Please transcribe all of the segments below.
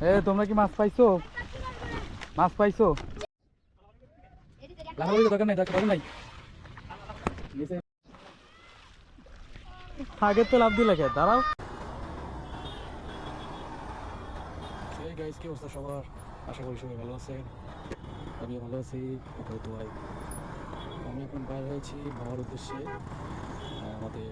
এ, তোমরা কি মাছ পাইছো? মাছ পাইছো? দরকার নাই আগের তো লাভ দিলে কে? দাঁড়াও। কি অবস্থা সবার? আশা করি সবাই ভালো ভালো আছি আমি এখন হয়েছি উদ্দেশ্যে। আমাদের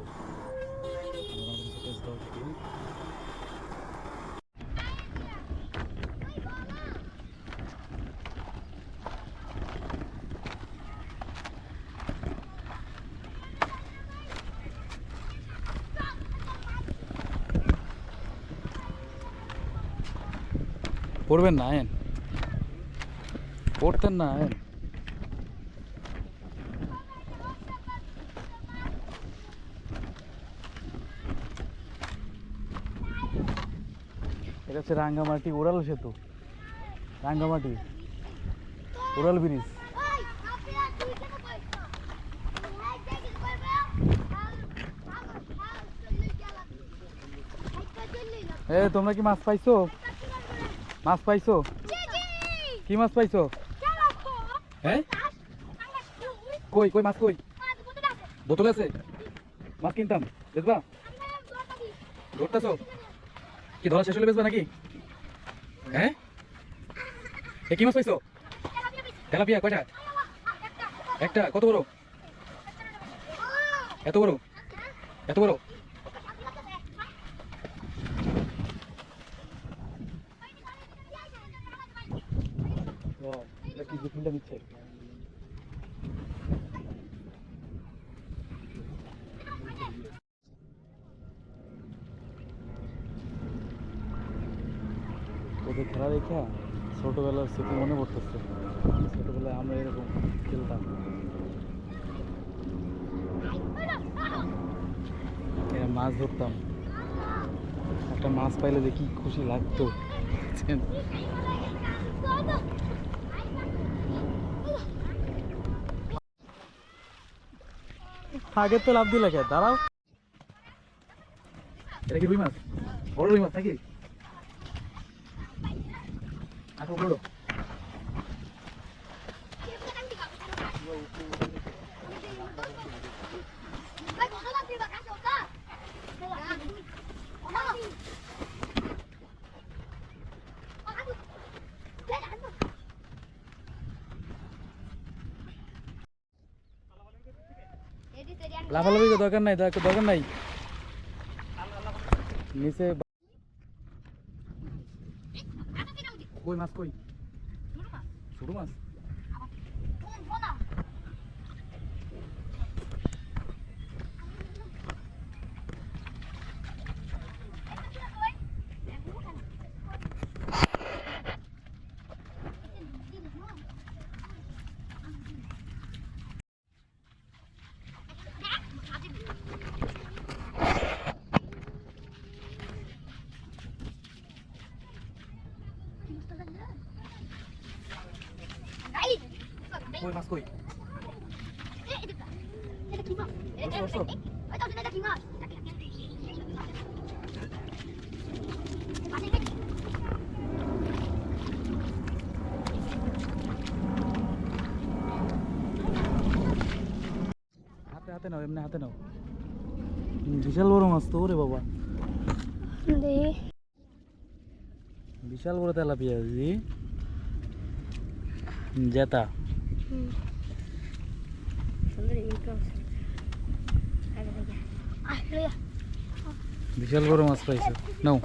পড়বেন না আয়েন। পড়তেন না আয়েন। এটা হচ্ছে রাঙ্গামাটি ওরাল সেতু। রাঙ্গামাটি। Oral bridge. এ তোমরা কি মাছ পাইছো? মাছ পাইছো? কি মাছ পাইছো? হ্যাঁ কই কই মাছ কই? বোতল আছে। মাছ কিনতাম বেচবা? ধরতেছো? কি ধরা শেষ হলে বেচবা নাকি? হ্যাঁ এ কি মাছ পাইছো? তেলাপিয়া কয়টা? একটা। কত বড়? এত বড়? এত বড়? ওদের খেলা দেখা ছোটবেলার স্মৃতি মনে পড়তেছে। ছোটবেলায় আমরা এরকম খেলতাম। মাছ ধরতাম। একটা মাছ পাইলে কি খুশি লাগতো। আগের তো লাভ দিলে কে? দাঁড়াও। এটা কি রুই মাছ? বড় রুই মাছ নাকি? আচ্ছা বড়। লাফালাফি দরকার নাই দরকার নাই। নিচে কই মাছ কই? ছোট মাছ? কই মাছ কই? হাতে হাতে নাও এমনি হাতে নাও। বিশাল বড় মাছ তো ওরে বাবা। বিশাল বড় তেলাপিয়া দিদি। জেতা। বিশাল বড় মাছ পাইছো। নাও।